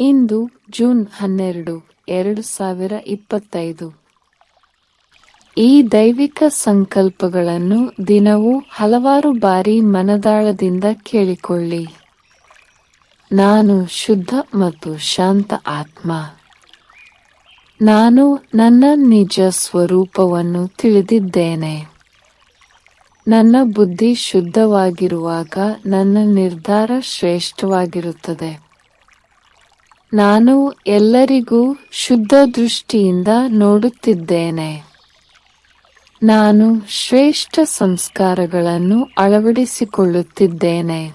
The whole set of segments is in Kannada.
ಇಂದು ಜೂನ್ ಹನ್ನೆರಡು, ಎರಡು ಸಾವಿರ ಇಪ್ಪತ್ತೈದು. ಈ ದೈವಿಕ ಸಂಕಲ್ಪಗಳನ್ನು ದಿನವೂ ಹಲವಾರು ಬಾರಿ ಮನದಾಳದಿಂದ ಕೇಳಿಕೊಳ್ಳಿ. ನಾನು ಶುದ್ಧ ಮತ್ತು ಶಾಂತ ಆತ್ಮ. ನಾನು ನನ್ನ ನಿಜ ಸ್ವರೂಪವನ್ನು ತಿಳಿದಿದ್ದೇನೆ. ನನ್ನ ಬುದ್ಧಿ ಶುದ್ಧವಾಗಿರುವಾಗ ನನ್ನ ನಿರ್ಧಾರ ಶ್ರೇಷ್ಠವಾಗಿರುತ್ತದೆ. ನಾನು ಎಲ್ಲರಿಗೂ ಶುದ್ಧ ದೃಷ್ಟಿಯಿಂದ ನೋಡುತ್ತಿದ್ದೇನೆ. ನಾನು ಶ್ರೇಷ್ಠ ಸಂಸ್ಕಾರಗಳನ್ನು ಅಳವಡಿಸಿಕೊಳ್ಳುತ್ತಿದ್ದೇನೆ.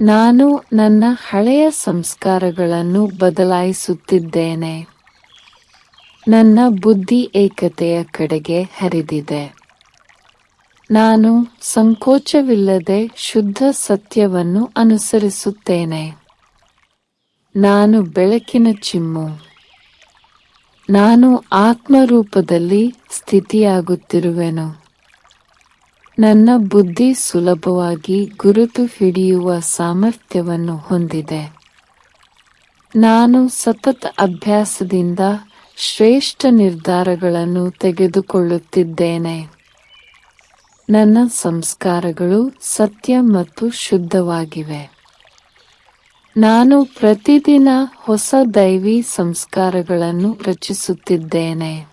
ನಾನು ನನ್ನ ಹಳೆಯ ಸಂಸ್ಕಾರಗಳನ್ನು ಬದಲಾಯಿಸುತ್ತಿದ್ದೇನೆ. ನನ್ನ ಬುದ್ಧಿ ಏಕತೆಯ ಕಡೆಗೆ ಹರಿದಿದೆ. ನಾನು ಸಂಕೋಚವಿಲ್ಲದೆ ಶುದ್ಧ ಸತ್ಯವನ್ನು ಅನುಸರಿಸುತ್ತೇನೆ. ನಾನು ಬೆಳಕಿನ ಚಿಮ್ಮು. ನಾನು ಆತ್ಮರೂಪದಲ್ಲಿ ಸ್ಥಿತಿಯಾಗುತ್ತಿರುವೆನು. ನನ್ನ ಬುದ್ಧಿ ಸುಲಭವಾಗಿ ಗುರುತು ಹಿಡಿಯುವ ಸಾಮರ್ಥ್ಯವನ್ನು ಹೊಂದಿದೆ. ನಾನು ಸತತ ಅಭ್ಯಾಸದಿಂದ ಶ್ರೇಷ್ಠ ನಿರ್ಧಾರಗಳನ್ನು ತೆಗೆದುಕೊಳ್ಳುತ್ತಿದ್ದೇನೆ. ನನ್ನ ಸಂಸ್ಕಾರಗಳು ಸತ್ಯ ಮತ್ತು ಶುದ್ಧವಾಗಿವೆ. ನಾನು ಪ್ರತಿದಿನ ಹೊಸ ದೈವಿ ಸಂಸ್ಕಾರಗಳನ್ನು ರಚಿಸುತ್ತಿದ್ದೇನೆ.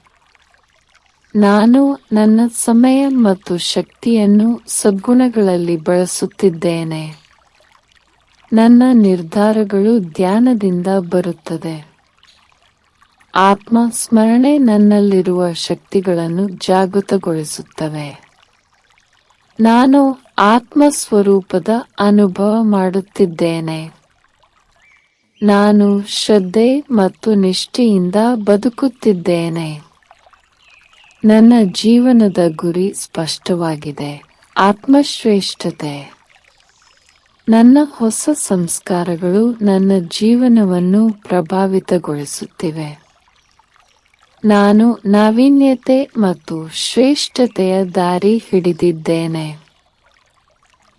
ನಾನು ನನ್ನ ಸಮಯ ಮತ್ತು ಶಕ್ತಿಯನ್ನು ಸದ್ಗುಣಗಳಲ್ಲಿ ಬಳಸುತ್ತಿದ್ದೇನೆ. ನನ್ನ ನಿರ್ಧಾರಗಳು ಧ್ಯಾನದಿಂದ ಬರುತ್ತದೆ. ಆತ್ಮ ಸ್ಮರಣೆ ನನ್ನಲ್ಲಿರುವ ಶಕ್ತಿಗಳನ್ನು ಜಾಗೃತಗೊಳಿಸುತ್ತವೆ. ನಾನು ಆತ್ಮ ಸ್ವರೂಪದ ಅನುಭವ ಮಾಡುತ್ತಿದ್ದೇನೆ. ನಾನು ಶ್ರದ್ಧೆ ಮತ್ತು ನಿಷ್ಠೆಯಿಂದ ಬದುಕುತ್ತಿದ್ದೇನೆ. ನನ್ನ ಜೀವನದ ಗುರಿ ಸ್ಪಷ್ಟವಾಗಿದೆ. ಆತ್ಮಶ್ರೇಷ್ಠತೆ. ನನ್ನ ಹೊಸ ಸಂಸ್ಕಾರಗಳು ನನ್ನ ಜೀವನವನ್ನು ಪ್ರಭಾವಿತಗೊಳಿಸುತ್ತಿವೆ. ನಾನು ನಾವೀನ್ಯತೆ ಮತ್ತು ಶ್ರೇಷ್ಠತೆಯ ದಾರಿ ಹಿಡಿದಿದ್ದೇನೆ.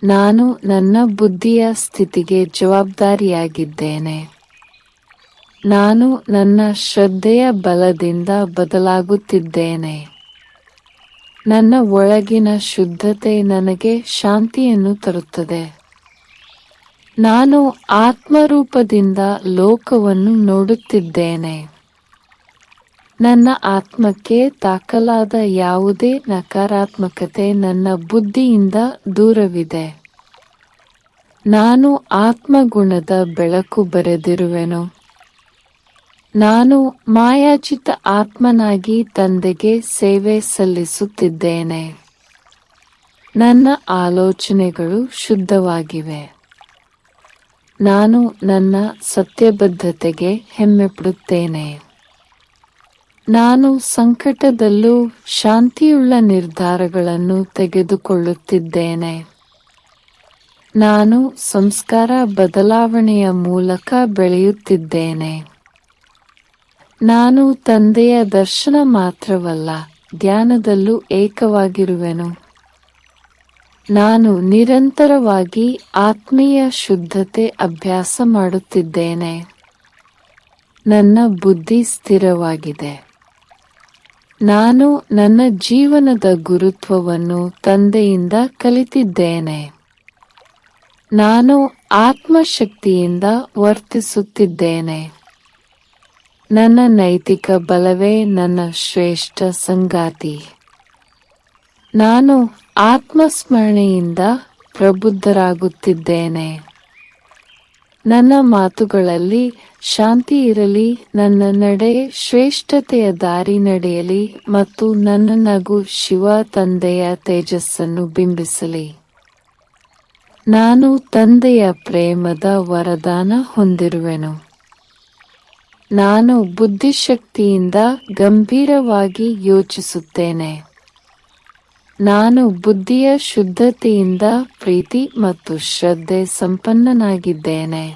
ನಾನು ನನ್ನ ಬುದ್ಧಿಯ ಸ್ಥಿತಿಗೆ ಜವಾಬ್ದಾರಿಯಾಗಿದ್ದೇನೆ. ನಾನು ನನ್ನ ಶ್ರದ್ಧೆಯ ಬಲದಿಂದ ಬದಲಾಗುತ್ತಿದ್ದೇನೆ. ನನ್ನ ಒಳಗಿನ ಶುದ್ಧತೆ ನನಗೆ ಶಾಂತಿಯನ್ನು ತರುತ್ತದೆ. ನಾನು ಆತ್ಮರೂಪದಿಂದ ಲೋಕವನ್ನು ನೋಡುತ್ತಿದ್ದೇನೆ. ನನ್ನ ಆತ್ಮಕ್ಕೆ ತಾಕಲಾದ ಯಾವುದೇ ನಕಾರಾತ್ಮಕತೆ ನನ್ನ ಬುದ್ಧಿಯಿಂದ ದೂರವಿದೆ. ನಾನು ಆತ್ಮಗುಣದ ಬೆಳಕು ಬರೆದಿರುವೆನು. ನಾನು ಮಾಯಾಜಿತ ಆತ್ಮನಾಗಿ ತಂದೆಗೆ ಸೇವೆ ಸಲ್ಲಿಸುತ್ತಿದ್ದೇನೆ. ನನ್ನ ಆಲೋಚನೆಗಳು ಶುದ್ಧವಾಗಿವೆ. ನಾನು ನನ್ನ ಸತ್ಯಬದ್ಧತೆಗೆ ಹೆಮ್ಮೆಪಡುತ್ತೇನೆ. ನಾನು ಸಂಕಟದಲ್ಲೂ ಶಾಂತಿಯುಳ್ಳ ನಿರ್ಧಾರಗಳನ್ನು ತೆಗೆದುಕೊಳ್ಳುತ್ತಿದ್ದೇನೆ. ನಾನು ಸಂಸ್ಕಾರ ಬದಲಾವಣೆಯ ಮೂಲಕ ಬೆಳೆಯುತ್ತಿದ್ದೇನೆ. ನಾನು ತಂದೆಯ ದರ್ಶನ ಮಾತ್ರವಲ್ಲ, ಧ್ಯಾನದಲ್ಲೂ ಏಕವಾಗಿರುವೆನು. ನಾನು ನಿರಂತರವಾಗಿ ಆತ್ಮೀಯ ಶುದ್ಧತೆ ಅಭ್ಯಾಸ ಮಾಡುತ್ತಿದ್ದೇನೆ. ನನ್ನ ಬುದ್ಧಿ ಸ್ಥಿರವಾಗಿದೆ. ನಾನು ನನ್ನ ಜೀವನದ ಗುರುತ್ವವನ್ನು ತಂದೆಯಿಂದ ಕಲಿತಿದ್ದೇನೆ. ನಾನು ಆತ್ಮಶಕ್ತಿಯಿಂದ ವರ್ತಿಸುತ್ತಿದ್ದೇನೆ. ನನ್ನ ನೈತಿಕ ಬಲವೇ ನನ್ನ ಶ್ರೇಷ್ಠ ಸಂಗಾತಿ. ನಾನು ಆತ್ಮಸ್ಮರಣೆಯಿಂದ ಪ್ರಬುದ್ಧರಾಗುತ್ತಿದ್ದೇನೆ. ನನ್ನ ಮಾತುಗಳಲ್ಲಿ ಶಾಂತಿ ಇರಲಿ, ನನ್ನ ನಡೆ ಶ್ರೇಷ್ಠತೆಯ ದಾರಿ ನಡೆಯಲಿ ಮತ್ತು ನನ್ನ ನಗು ಶಿವ ತಂದೆಯ ತೇಜಸ್ಸನ್ನು ಬಿಂಬಿಸಲಿ. ನಾನು ತಂದೆಯ ಪ್ರೇಮದ ವರದಾನ ಹೊಂದಿರುವೆನು. ನಾನು ಬುದ್ಧಿಶಕ್ತಿಯಿಂದ ಗಂಭೀರವಾಗಿ ಯೋಚಿಸುತ್ತೇನೆ. ನಾನು ಬುದ್ಧಿಯ ಶುದ್ಧತೆಯಿಂದ ಪ್ರೀತಿ ಮತ್ತು ಶ್ರದ್ಧೆ ಸಂಪನ್ನನಾಗಿದ್ದೇನೆ.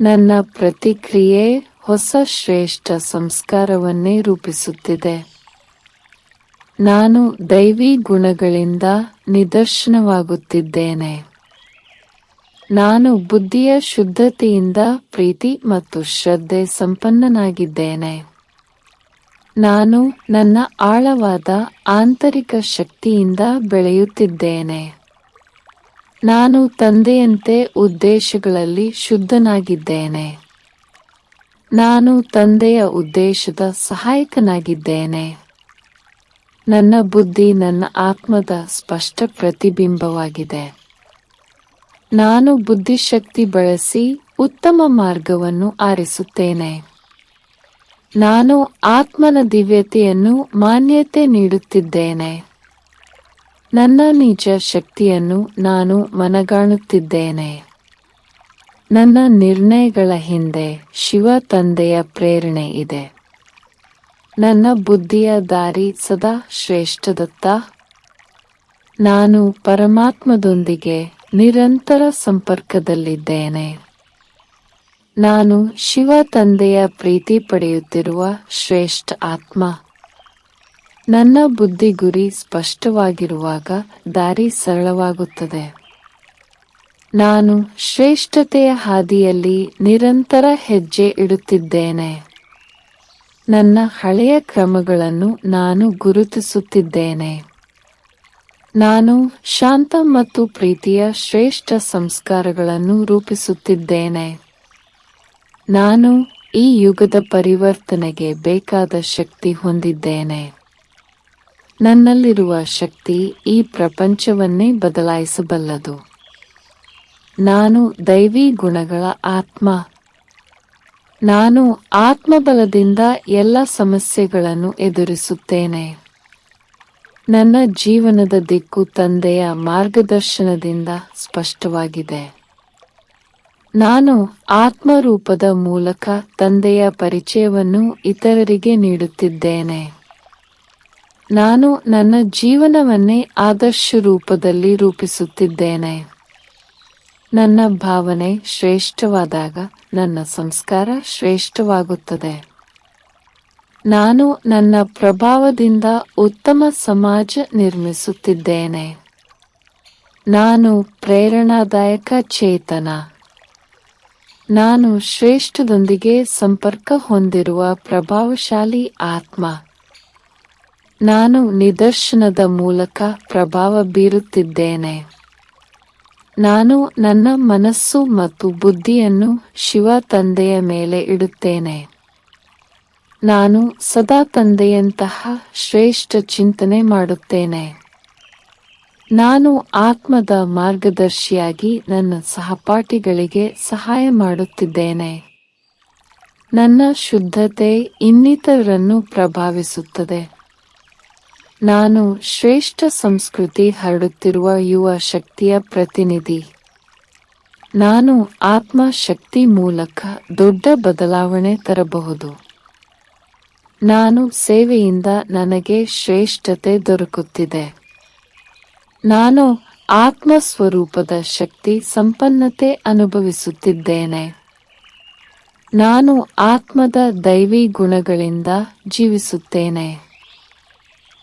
ನನ್ನ ಪ್ರತಿಕ್ರಿಯೆ ಹೊಸ ಶ್ರೇಷ್ಠ ಸಂಸ್ಕಾರವನ್ನೇ ರೂಪಿಸುತ್ತಿದೆ. ನಾನು ದೈವಿ ಗುಣಗಳಿಂದ ನಿದರ್ಶನವಾಗುತ್ತಿದ್ದೇನೆ. ನಾನು ಬುದ್ಧಿಯ ಶುದ್ಧತೆಯಿಂದ ಪ್ರೀತಿ ಮತ್ತು ಶ್ರದ್ಧೆ ಸಂಪನ್ನನಾಗಿದ್ದೇನೆ. ನಾನು ನನ್ನ ಆಳವಾದ ಆಂತರಿಕ ಶಕ್ತಿಯಿಂದ ಬೆಳೆಯುತ್ತಿದ್ದೇನೆ. ನಾನು ತಂದೆಯಂತೆ ಉದ್ದೇಶಗಳಲ್ಲಿ ಶುದ್ಧನಾಗಿದ್ದೇನೆ. ನಾನು ತಂದೆಯ ಉದ್ದೇಶದ ಸಹಾಯಕನಾಗಿದ್ದೇನೆ. ನನ್ನ ಬುದ್ಧಿ ನನ್ನ ಆತ್ಮದ ಸ್ಪಷ್ಟ ಪ್ರತಿಬಿಂಬವಾಗಿದೆ. ನಾನು ಬುದ್ಧಿಶಕ್ತಿ ಬಳಸಿ ಉತ್ತಮ ಮಾರ್ಗವನ್ನು ಆರಿಸುತ್ತೇನೆ. ನಾನು ಆತ್ಮನ ದಿವ್ಯತೆಯನ್ನು ಮಾನ್ಯತೆ ನೀಡುತ್ತಿದ್ದೇನೆ. ನನ್ನ ನಿಜ ಶಕ್ತಿಯನ್ನು ನಾನು ಮನಗಾಣುತ್ತಿದ್ದೇನೆ. ನನ್ನ ನಿರ್ಣಯಗಳ ಹಿಂದೆ ಶಿವ ತಂದೆಯ ಪ್ರೇರಣೆ ಇದೆ. ನನ್ನ ಬುದ್ಧಿಯ ದಾರಿ ಸದಾ ಶ್ರೇಷ್ಠದತ್ತ. ನಾನು ಪರಮಾತ್ಮದೊಂದಿಗೆ ನಿರಂತರ ಸಂಪರ್ಕದಲ್ಲಿದ್ದೇನೆ. ನಾನು ಶಿವ ತಂದೆಯ ಪ್ರೀತಿ ಪಡೆಯುತ್ತಿರುವ ಶ್ರೇಷ್ಠ ಆತ್ಮ. ನನ್ನ ಬುದ್ಧಿ ಗುರಿ ಸ್ಪಷ್ಟವಾಗಿರುವಾಗ ದಾರಿ ಸರಳವಾಗುತ್ತದೆ. ನಾನು ಶ್ರೇಷ್ಠತೆಯ ಹಾದಿಯಲ್ಲಿ ನಿರಂತರ ಹೆಜ್ಜೆ ಇಡುತ್ತಿದ್ದೇನೆ. ನನ್ನ ಹಳೆಯ ಕ್ರಮಗಳನ್ನು ನಾನು ಗುರುತಿಸುತ್ತಿದ್ದೇನೆ. ನಾನು ಶಾಂತ ಮತ್ತು ಪ್ರೀತಿಯ ಶ್ರೇಷ್ಠ ಸಂಸ್ಕಾರಗಳನ್ನು ರೂಪಿಸುತ್ತಿದ್ದೇನೆ. ನಾನು ಈ ಯುಗದ ಪರಿವರ್ತನೆಗೆ ಬೇಕಾದ ಶಕ್ತಿ ಹೊಂದಿದ್ದೇನೆ. ನನ್ನಲ್ಲಿರುವ ಶಕ್ತಿ ಈ ಪ್ರಪಂಚವನ್ನೇ ಬದಲಾಯಿಸಬಲ್ಲದು. ನಾನು ದೈವಿ ಗುಣಗಳ ಆತ್ಮ. ನಾನು ಆತ್ಮಬಲದಿಂದ ಎಲ್ಲ ಸಮಸ್ಯೆಗಳನ್ನು ಎದುರಿಸುತ್ತೇನೆ. ನನ್ನ ಜೀವನದ ದಿಕ್ಕು ತಂದೆಯ ಮಾರ್ಗದರ್ಶನದಿಂದ ಸ್ಪಷ್ಟವಾಗಿದೆ. ನಾನು ಆತ್ಮರೂಪದ ಮೂಲಕ ತಂದೆಯ ಪರಿಚಯವನ್ನು ಇತರರಿಗೆ ನೀಡುತ್ತಿದ್ದೇನೆ. ನಾನು ನನ್ನ ಜೀವನವನ್ನೇ ಆದರ್ಶ ರೂಪದಲ್ಲಿ ರೂಪಿಸುತ್ತಿದ್ದೇನೆ. ನನ್ನ ಭಾವನೆ ಶ್ರೇಷ್ಠವಾದಾಗ ನನ್ನ ಸಂಸ್ಕಾರ ಶ್ರೇಷ್ಠವಾಗುತ್ತದೆ. ನಾನು ನನ್ನ ಪ್ರಭಾವದಿಂದ ಉತ್ತಮ ಸಮಾಜ ನಿರ್ಮಿಸುತ್ತಿದ್ದೇನೆ. ನಾನು ಪ್ರೇರಣಾದಾಯಕ ಚೇತನ. ನಾನು ಶ್ರೇಷ್ಠದೊಂದಿಗೆ ಸಂಪರ್ಕ ಹೊಂದಿರುವ ಪ್ರಭಾವಶಾಲಿ ಆತ್ಮ. ನಾನು ನಿದರ್ಶನದ ಮೂಲಕ ಪ್ರಭಾವ ಬೀರುತ್ತಿದ್ದೇನೆ. ನಾನು ನನ್ನ ಮನಸ್ಸು ಮತ್ತು ಬುದ್ಧಿಯನ್ನು ಶಿವ ತಂದೆಯ ಮೇಲೆ ಇಡುತ್ತೇನೆ. ನಾನು ಸದಾ ತಂದೆಯಂತಹ ಶ್ರೇಷ್ಠ ಚಿಂತನೆ ಮಾಡುತ್ತೇನೆ. ನಾನು ಆತ್ಮದ ಮಾರ್ಗದರ್ಶಿಯಾಗಿ ನನ್ನ ಸಹಪಾಠಿಗಳಿಗೆ ಸಹಾಯ ಮಾಡುತ್ತಿದ್ದೇನೆ. ನನ್ನ ಶುದ್ಧತೆ ಇನ್ನಿತರರನ್ನು ಪ್ರಭಾವಿಸುತ್ತದೆ. ನಾನು ಶ್ರೇಷ್ಠ ಸಂಸ್ಕೃತಿ ಹರಡುತ್ತಿರುವ ಯುವ ಶಕ್ತಿಯ ಪ್ರತಿನಿಧಿ. ನಾನು ಆತ್ಮ ಶಕ್ತಿ ಮೂಲಕ ದೊಡ್ಡ ಬದಲಾವಣೆ ತರಬಹುದು. ನಾನು ಸೇವೆಯಿಂದ ನನಗೆ ಶ್ರೇಷ್ಠತೆ ದೊರಕುತ್ತಿದೆ. ನಾನು ಆತ್ಮಸ್ವರೂಪದ ಶಕ್ತಿ ಸಂಪನ್ನತೆ ಅನುಭವಿಸುತ್ತಿದ್ದೇನೆ. ನಾನು ಆತ್ಮದ ದೈವಿ ಗುಣಗಳಿಂದ ಜೀವಿಸುತ್ತೇನೆ.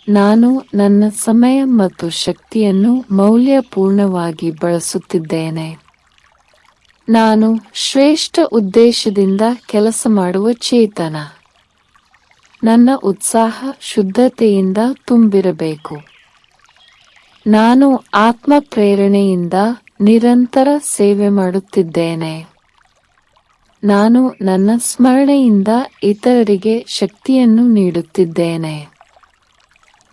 ನಾನು ನನ್ನ ಸಮಯ ಮತ್ತು ಶಕ್ತಿಯನ್ನು ಮೌಲ್ಯಪೂರ್ಣವಾಗಿ ಬಳಸುತ್ತಿದ್ದೇನೆ. ನಾನು ಶ್ರೇಷ್ಠ ಉದ್ದೇಶದಿಂದ ಕೆಲಸ ಮಾಡುವ ಚೇತನ. ನನ್ನ ಉತ್ಸಾಹ ಶುದ್ಧತೆಯಿಂದ ತುಂಬಿರಬೇಕು. ನಾನು ಆತ್ಮ ಪ್ರೇರಣೆಯಿಂದ ನಿರಂತರ ಸೇವೆ ಮಾಡುತ್ತಿದ್ದೇನೆ. ನಾನು ನನ್ನ ಸ್ಮರಣೆಯಿಂದ ಇತರರಿಗೆ ಶಕ್ತಿಯನ್ನು ನೀಡುತ್ತಿದ್ದೇನೆ.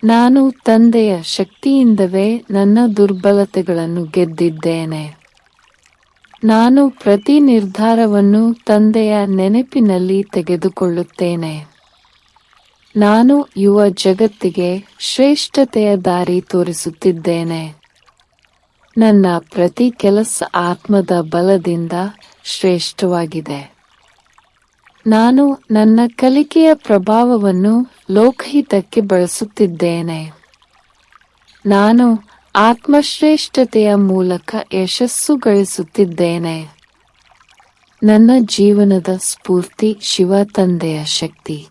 ನಾನು ತಂದೆಯ ಶಕ್ತಿಯಿಂದವೇ ನನ್ನ ದುರ್ಬಲತೆಗಳನ್ನು ಗೆದ್ದಿದ್ದೇನೆ. ನಾನು ಪ್ರತಿ ನಿರ್ಧಾರವನ್ನು ತಂದೆಯ ನೆನಪಿನಲ್ಲಿ ತೆಗೆದುಕೊಳ್ಳುತ್ತೇನೆ. ನಾನು ಯುವ ಜಗತ್ತಿಗೆ ಶ್ರೇಷ್ಠತೆಯ ದಾರಿ ತೋರಿಸುತ್ತಿದ್ದೇನೆ. ನನ್ನ ಪ್ರತಿ ಕೆಲಸ ಆತ್ಮದ ಬಲದಿಂದ ಶ್ರೇಷ್ಠವಾಗಿದೆ. ನಾನು ನನ್ನ ಕಲಿಕೆಯ ಪ್ರಭಾವವನ್ನು ಲೋಕಹಿತಕ್ಕೆ ಬಳಸುತ್ತಿದ್ದೇನೆ. ನಾನು ಆತ್ಮಶ್ರೇಷ್ಠತೆಯ ಮೂಲಕ ಯಶಸ್ಸು ಗಳಿಸುತ್ತಿದ್ದೇನೆ. ನನ್ನ ಜೀವನದ ಸ್ಫೂರ್ತಿ ಶಿವ ತಂದೆಯ ಶಕ್ತಿ.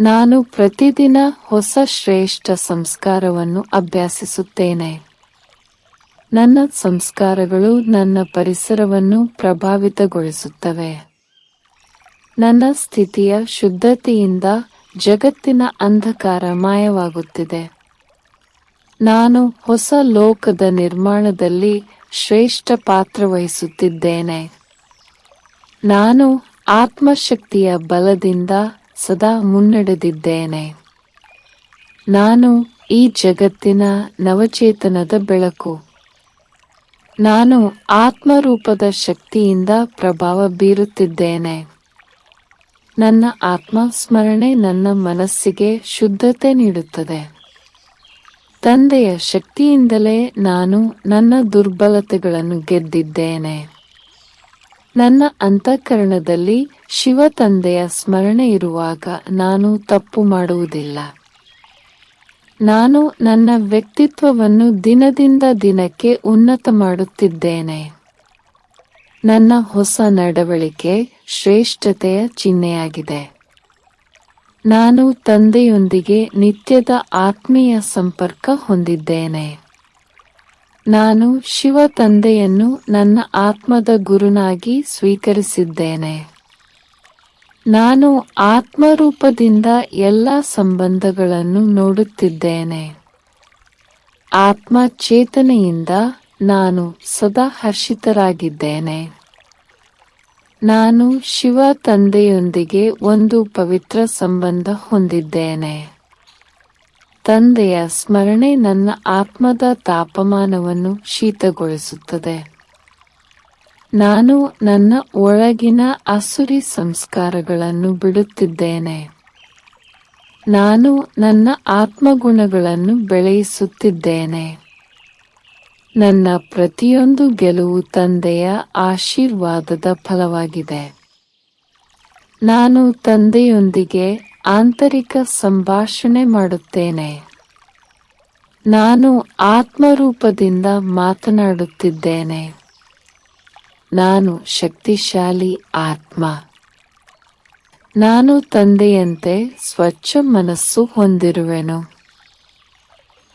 ನಾನು ಪ್ರತಿದಿನ ಹೊಸ ಶ್ರೇಷ್ಠ ಸಂಸ್ಕಾರವನ್ನು ಅಭ್ಯಾಸಿಸುತ್ತೇನೆ. ನನ್ನ ಸಂಸ್ಕಾರಗಳು ನನ್ನ ಪರಿಸರವನ್ನು ಪ್ರಭಾವಿತಗೊಳಿಸುತ್ತವೆ. ನನ್ನ ಸ್ಥಿತಿಯ ಶುದ್ಧತೆಯಿಂದ ಜಗತ್ತಿನ ಅಂಧಕಾರ ಮಾಯವಾಗುತ್ತಿದೆ. ನಾನು ಹೊಸ ಲೋಕದ ನಿರ್ಮಾಣದಲ್ಲಿ ಶ್ರೇಷ್ಠ ಪಾತ್ರ ವಹಿಸುತ್ತಿದ್ದೇನೆ. ನಾನು ಆತ್ಮಶಕ್ತಿಯ ಬಲದಿಂದ ಸದಾ ಮುನ್ನಡೆದಿದ್ದೇನೆ. ನಾನು ಈ ಜಗತ್ತಿನ ನವಚೇತನದ ಬೆಳಕು. ನಾನು ಆತ್ಮರೂಪದ ಶಕ್ತಿಯಿಂದ ಪ್ರಭಾವ ಬೀರುತ್ತಿದ್ದೇನೆ. ನನ್ನ ಆತ್ಮ ಸ್ಮರಣೆ ನನ್ನ ಮನಸ್ಸಿಗೆ ಶುದ್ಧತೆ ನೀಡುತ್ತದೆ. ತಂದೆಯ ಶಕ್ತಿಯಿಂದಲೇ ನಾನು ನನ್ನ ದುರ್ಬಲತೆಗಳನ್ನು ಗೆದ್ದಿದ್ದೇನೆ. ನನ್ನ ಅಂತಃಕರಣದಲ್ಲಿ ಶಿವ ತಂದೆಯ ಸ್ಮರಣೆ ಇರುವಾಗ ನಾನು ತಪ್ಪು ಮಾಡುವುದಿಲ್ಲ. ನಾನು ನನ್ನ ವ್ಯಕ್ತಿತ್ವವನ್ನು ದಿನದಿಂದ ದಿನಕ್ಕೆ ಉನ್ನತ ಮಾಡುತ್ತಿದ್ದೇನೆ. ನನ್ನ ಹೊಸ ನಡವಳಿಕೆ ಶ್ರೇಷ್ಠತೆಯ ಚಿಹ್ನೆಯಾಗಿದೆ. ನಾನು ತಂದೆಯೊಂದಿಗೆ ನಿತ್ಯದ ಆತ್ಮೀಯ ಸಂಪರ್ಕ ಹೊಂದಿದ್ದೇನೆ. ನಾನು ಶಿವ ತಂದೆಯನ್ನು ನನ್ನ ಆತ್ಮದ ಗುರುನಾಗಿ ಸ್ವೀಕರಿಸಿದ್ದೇನೆ. ನಾನು ಆತ್ಮರೂಪದಿಂದ ಎಲ್ಲ ಸಂಬಂಧಗಳನ್ನು ನೋಡುತ್ತಿದ್ದೇನೆ. ಆತ್ಮ ಚೇತನೆಯಿಂದ ನಾನು ಸದಾ ಹರ್ಷಿತರಾಗಿದ್ದೇನೆ. ನಾನು ಶಿವ ತಂದೆಯೊಂದಿಗೆ ಒಂದು ಪವಿತ್ರ ಸಂಬಂಧ ಹೊಂದಿದ್ದೇನೆ. ತಂದೆಯ ಸ್ಮರಣೆ ನನ್ನ ಆತ್ಮದ ತಾಪಮಾನವನ್ನು ಶೀತಗೊಳಿಸುತ್ತದೆ. ನಾನು ನನ್ನ ಒಳಗಿನ ಅಸುರಿ ಸಂಸ್ಕಾರಗಳನ್ನು ಬಿಡುತ್ತಿದ್ದೇನೆ. ನಾನು ನನ್ನ ಆತ್ಮಗುಣಗಳನ್ನು ಬೆಳೆಯಿಸುತ್ತಿದ್ದೇನೆ. ನನ್ನ ಪ್ರತಿಯೊಂದು ಗೆಲುವು ತಂದೆಯ ಆಶೀರ್ವಾದದ ಫಲವಾಗಿದೆ. ನಾನು ತಂದೆಯೊಂದಿಗೆ ಆಂತರಿಕ ಸಂಭಾಷಣೆ ಮಾಡುತ್ತೇನೆ. ನಾನು ಆತ್ಮರೂಪದಿಂದ ಮಾತನಾಡುತ್ತಿದ್ದೇನೆ. ನಾನು ಶಕ್ತಿಶಾಲಿ ಆತ್ಮ. ನಾನು ತಂದೆಯಂತೆ ಸ್ವಚ್ಛ ಮನಸ್ಸು ಹೊಂದಿರುವೆನು.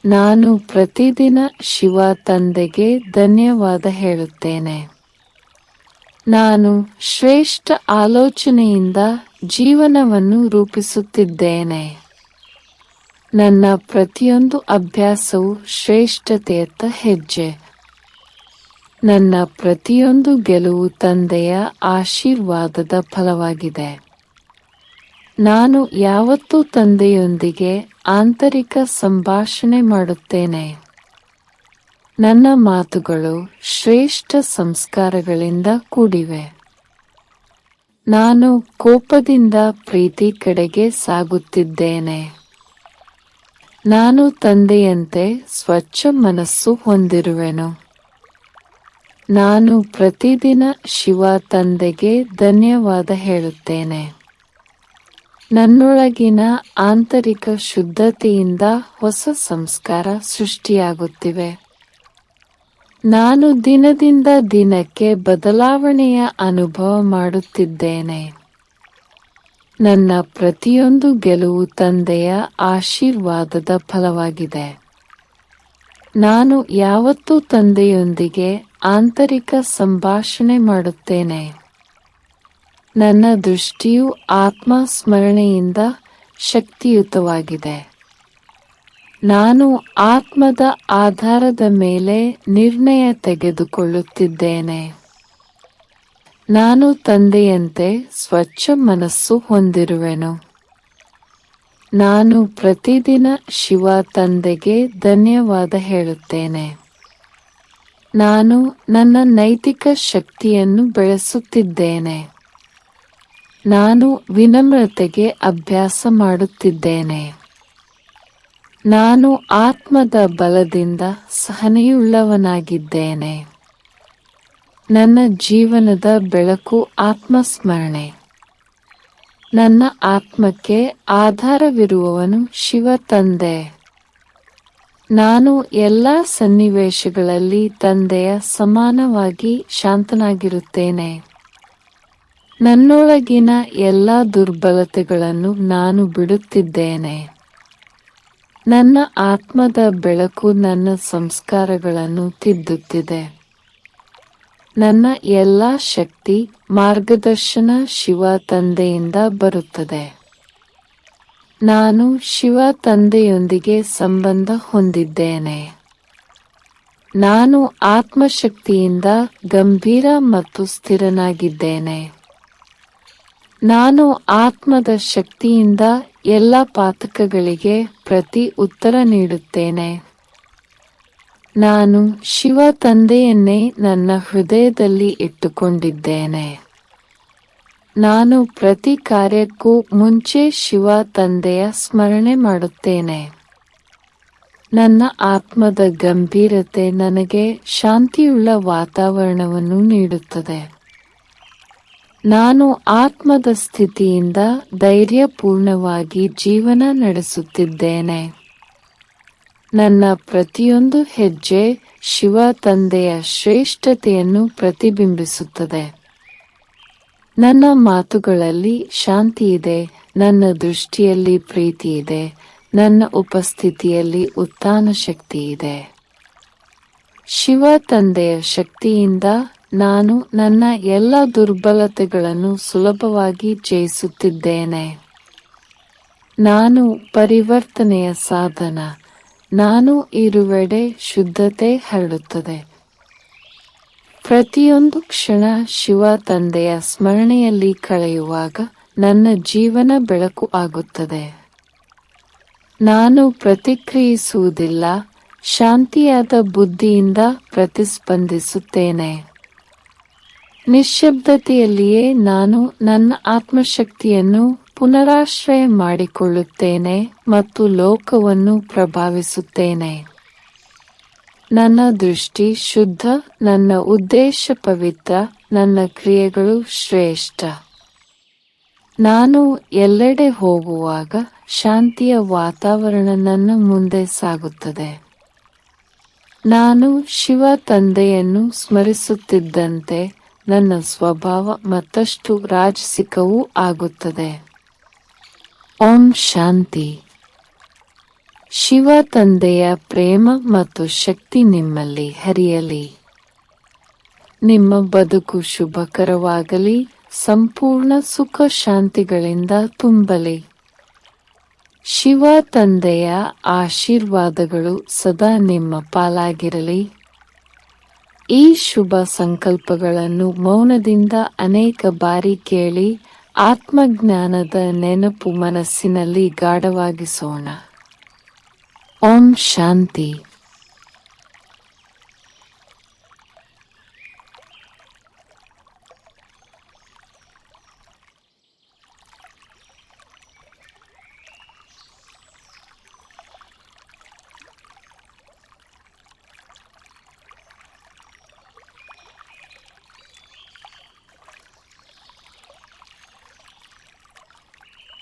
ನಾನು ಪ್ರತಿದಿನ ಶಿವ ತಂದೆಗೆ ಧನ್ಯವಾದ ಹೇಳುತ್ತೇನೆ. ನಾನು ಶ್ರೇಷ್ಠ ಆಲೋಚನೆಯಿಂದ ಜೀವನವನ್ನು ರೂಪಿಸುತ್ತಿದ್ದೇನೆ. ನನ್ನ ಪ್ರತಿಯೊಂದು ಅಭ್ಯಾಸವು ಶ್ರೇಷ್ಠತೆಯತ್ತ ಹೆಜ್ಜೆ. ನನ್ನ ಪ್ರತಿಯೊಂದು ಗೆಲುವು ತಂದೆಯ ಆಶೀರ್ವಾದದ ಫಲವಾಗಿದೆ. ನಾನು ಯಾವತ್ತೂ ತಂದೆಯೊಂದಿಗೆ ಆಂತರಿಕ ಸಂಭಾಷಣೆ ಮಾಡುತ್ತೇನೆ. ನನ್ನ ಮಾತುಗಳು ಶ್ರೇಷ್ಠ ಸಂಸ್ಕಾರಗಳಿಂದ ಕೂಡಿವೆ. ನಾನು ಕೋಪದಿಂದ ಪ್ರೀತಿ ಕಡೆಗೆ ಸಾಗುತ್ತಿದ್ದೇನೆ. ನಾನು ತಂದೆಯಂತೆ ಸ್ವಚ್ಛ ಮನಸ್ಸು ಹೊಂದಿರುವೆನು. ನಾನು ಪ್ರತಿದಿನ ಶಿವ ತಂದೆಗೆ ಧನ್ಯವಾದ ಹೇಳುತ್ತೇನೆ. ನನ್ನೊಳಗಿನ ಆಂತರಿಕ ಶುದ್ಧತೆಯಿಂದ ಹೊಸ ಸಂಸ್ಕಾರ ಸೃಷ್ಟಿಯಾಗುತ್ತಿವೆ. ನಾನು ದಿನದಿಂದ ದಿನಕ್ಕೆ ಬದಲಾವಣೆಯ ಅನುಭವ ಮಾಡುತ್ತಿದ್ದೇನೆ. ನನ್ನ ಪ್ರತಿಯೊಂದು ಗೆಲುವು ತಂದೆಯ ಆಶೀರ್ವಾದದ ಫಲವಾಗಿದೆ. ನಾನು ಯಾವತ್ತೂ ತಂದೆಯೊಂದಿಗೆ ಆಂತರಿಕ ಸಂಭಾಷಣೆ ಮಾಡುತ್ತೇನೆ. ನನ್ನ ದೃಷ್ಟಿಯು ಆತ್ಮ ಸ್ಮರಣೆಯಿಂದ ಶಕ್ತಿಯುತವಾಗಿದೆ. ನಾನು ಆತ್ಮದ ಆಧಾರದ ಮೇಲೆ ನಿರ್ಣಯ ತೆಗೆದುಕೊಳ್ಳುತ್ತಿದ್ದೇನೆ. ನಾನು ತಂದೆಯಂತೆ ಸ್ವಚ್ಛ ಮನಸ್ಸು ಹೊಂದಿರುವೆನು. ನಾನು ಪ್ರತಿದಿನ ಶಿವ ತಂದೆಗೆ ಧನ್ಯವಾದ ಹೇಳುತ್ತೇನೆ. ನಾನು ನನ್ನ ನೈತಿಕ ಶಕ್ತಿಯನ್ನು ಬೆಳೆಸುತ್ತಿದ್ದೇನೆ. ನಾನು ವಿನಮ್ರತೆಗೆ ಅಭ್ಯಾಸ ಮಾಡುತ್ತಿದ್ದೇನೆ. ನಾನು ಆತ್ಮದ ಬಲದಿಂದ ಸಹನೆಯುಳ್ಳವನಾಗಿದ್ದೇನೆ. ನನ್ನ ಜೀವನದ ಬೆಳಕು ಆತ್ಮಸ್ಮರಣೆ. ನನ್ನ ಆತ್ಮಕ್ಕೆ ಆಧಾರವಿರುವವನು ಶಿವ ತಂದೆ ನಾನು ಎಲ್ಲ ಸನ್ನಿವೇಶಗಳಲ್ಲಿ ತಂದೆಯ ಸಮಾನವಾಗಿ ಶಾಂತನಾಗಿರುತ್ತೇನೆ. ನನ್ನೊಳಗಿನ ಎಲ್ಲ ದುರ್ಬಲತೆಗಳನ್ನು ನಾನು ಬಿಡುತ್ತಿದ್ದೇನೆ. ನನ್ನ ಆತ್ಮದ ಬೆಳಕು ನನ್ನ ಸಂಸ್ಕಾರಗಳನ್ನು ತಿದ್ದುತ್ತಿದೆ. ನನ್ನ ಎಲ್ಲ ಶಕ್ತಿ ಮಾರ್ಗದರ್ಶನ ಶಿವ ತಂದೆಯಿಂದ ಬರುತ್ತದೆ. ನಾನು ಶಿವ ತಂದೆಯೊಂದಿಗೆ ಸಂಬಂಧ ಹೊಂದಿದ್ದೇನೆ. ನಾನು ಆತ್ಮಶಕ್ತಿಯಿಂದ ಗಂಭೀರ ಮತ್ತು ಸ್ಥಿರನಾಗಿದ್ದೇನೆ. ನಾನು ಆತ್ಮದ ಶಕ್ತಿಯಿಂದ ಎಲ್ಲ ಪಾತಕಗಳಿಗೆ ಪ್ರತಿ ಉತ್ತರ ನೀಡುತ್ತೇನೆ. ನಾನು ಶಿವ ತಂದೆಯನ್ನೇ ನನ್ನ ಹೃದಯದಲ್ಲಿ ಇಟ್ಟುಕೊಂಡಿದ್ದೇನೆ. ನಾನು ಪ್ರತಿ ಕಾರ್ಯಕ್ಕೂ ಮುಂಚೆ ಶಿವ ತಂದೆಯ ಸ್ಮರಣೆ ಮಾಡುತ್ತೇನೆ. ನನ್ನ ಆತ್ಮದ ಗಂಭೀರತೆ ನನಗೆ ಶಾಂತಿಯುಳ್ಳ ವಾತಾವರಣವನ್ನು ನೀಡುತ್ತದೆ. ನಾನು ಆತ್ಮದ ಸ್ಥಿತಿಯಿಂದ ಧೈರ್ಯಪೂರ್ಣವಾಗಿ ಜೀವನ ನಡೆಸುತ್ತಿದ್ದೇನೆ. ನನ್ನ ಪ್ರತಿಯೊಂದು ಹೆಜ್ಜೆ ಶಿವ ತಂದೆಯ ಶ್ರೇಷ್ಠತೆಯನ್ನು ಪ್ರತಿಬಿಂಬಿಸುತ್ತದೆ. ನನ್ನ ಮಾತುಗಳಲ್ಲಿ ಶಾಂತಿ ಇದೆ, ನನ್ನ ದೃಷ್ಟಿಯಲ್ಲಿ ಪ್ರೀತಿ ಇದೆ, ನನ್ನ ಉಪಸ್ಥಿತಿಯಲ್ಲಿ ಉತ್ಥಾನ ಶಕ್ತಿ ಇದೆ. ಶಿವ ತಂದೆಯ ಶಕ್ತಿಯಿಂದ ನಾನು ನನ್ನ ಎಲ್ಲ ದುರ್ಬಲತೆಗಳನ್ನು ಸುಲಭವಾಗಿ ಜಯಿಸುತ್ತಿದ್ದೇನೆ. ನಾನು ಪರಿವರ್ತನೆಯ ಸಾಧನ. ನಾನು ಇರುವೆಡೆ ಶುದ್ಧತೆ ಹರಡುತ್ತದೆ. ಪ್ರತಿಯೊಂದು ಕ್ಷಣ ಶಿವ ತಂದೆಯ ಸ್ಮರಣೆಯಲ್ಲಿ ಕಳೆಯುವಾಗ ನನ್ನ ಜೀವನ ಬೆಳಕು ಆಗುತ್ತದೆ. ನಾನು ಪ್ರತಿಕ್ರಿಯಿಸುವುದಿಲ್ಲ, ಶಾಂತಿಯಾದ ಬುದ್ಧಿಯಿಂದ ಪ್ರತಿಸ್ಪಂದಿಸುತ್ತೇನೆ. ನಿಶ್ಶಬ್ದತೆಯಲ್ಲಿಯೇ ನಾನು ನನ್ನ ಆತ್ಮಶಕ್ತಿಯನ್ನು ಪುನರಾಶ್ರಯ ಮಾಡಿಕೊಳ್ಳುತ್ತೇನೆ ಮತ್ತು ಲೋಕವನ್ನು ಪ್ರಭಾವಿಸುತ್ತೇನೆ. ನನ್ನ ದೃಷ್ಟಿ ಶುದ್ಧ, ನನ್ನ ಉದ್ದೇಶ ಪವಿತ್ರ, ನನ್ನ ಕ್ರಿಯೆಗಳು ಶ್ರೇಷ್ಠ. ನಾನು ಎಲ್ಲೆಡೆ ಹೋಗುವಾಗ ಶಾಂತಿಯ ವಾತಾವರಣ ನನ್ನ ಮುಂದೆ ಸಾಗುತ್ತದೆ. ನಾನು ಶಿವ ತಂದೆಯನ್ನು ಸ್ಮರಿಸುತ್ತಿದ್ದಂತೆ ನನ್ನ ಸ್ವಭಾವ ಮತ್ತಷ್ಟು ರಾಜಸಿಕವೂ ಆಗುತ್ತದೆ. ಓಂ ಶಾಂತಿ. ಶಿವ ತಂದೆಯ ಪ್ರೇಮ ಮತ್ತು ಶಕ್ತಿ ನಿಮ್ಮಲ್ಲಿ ಹರಿಯಲಿ. ನಿಮ್ಮ ಬದುಕು ಶುಭಕರವಾಗಲಿ, ಸಂಪೂರ್ಣ ಸುಖ ಶಾಂತಿಗಳಿಂದ ತುಂಬಲಿ. ಶಿವ ತಂದೆಯ ಆಶೀರ್ವಾದಗಳು ಸದಾ ನಿಮ್ಮ ಪಾಲಾಗಿರಲಿ. ಈ ಶುಭ ಸಂಕಲ್ಪಗಳನ್ನು ಮೌನದಿಂದ ಅನೇಕ ಬಾರಿ ಕೇಳಿ ಆತ್ಮಜ್ಞಾನದ ನೆನಪು ಮನಸ್ಸಿನಲ್ಲಿ ಗಾಢವಾಗಿಸೋಣ. ಓಂ ಶಾಂತಿ.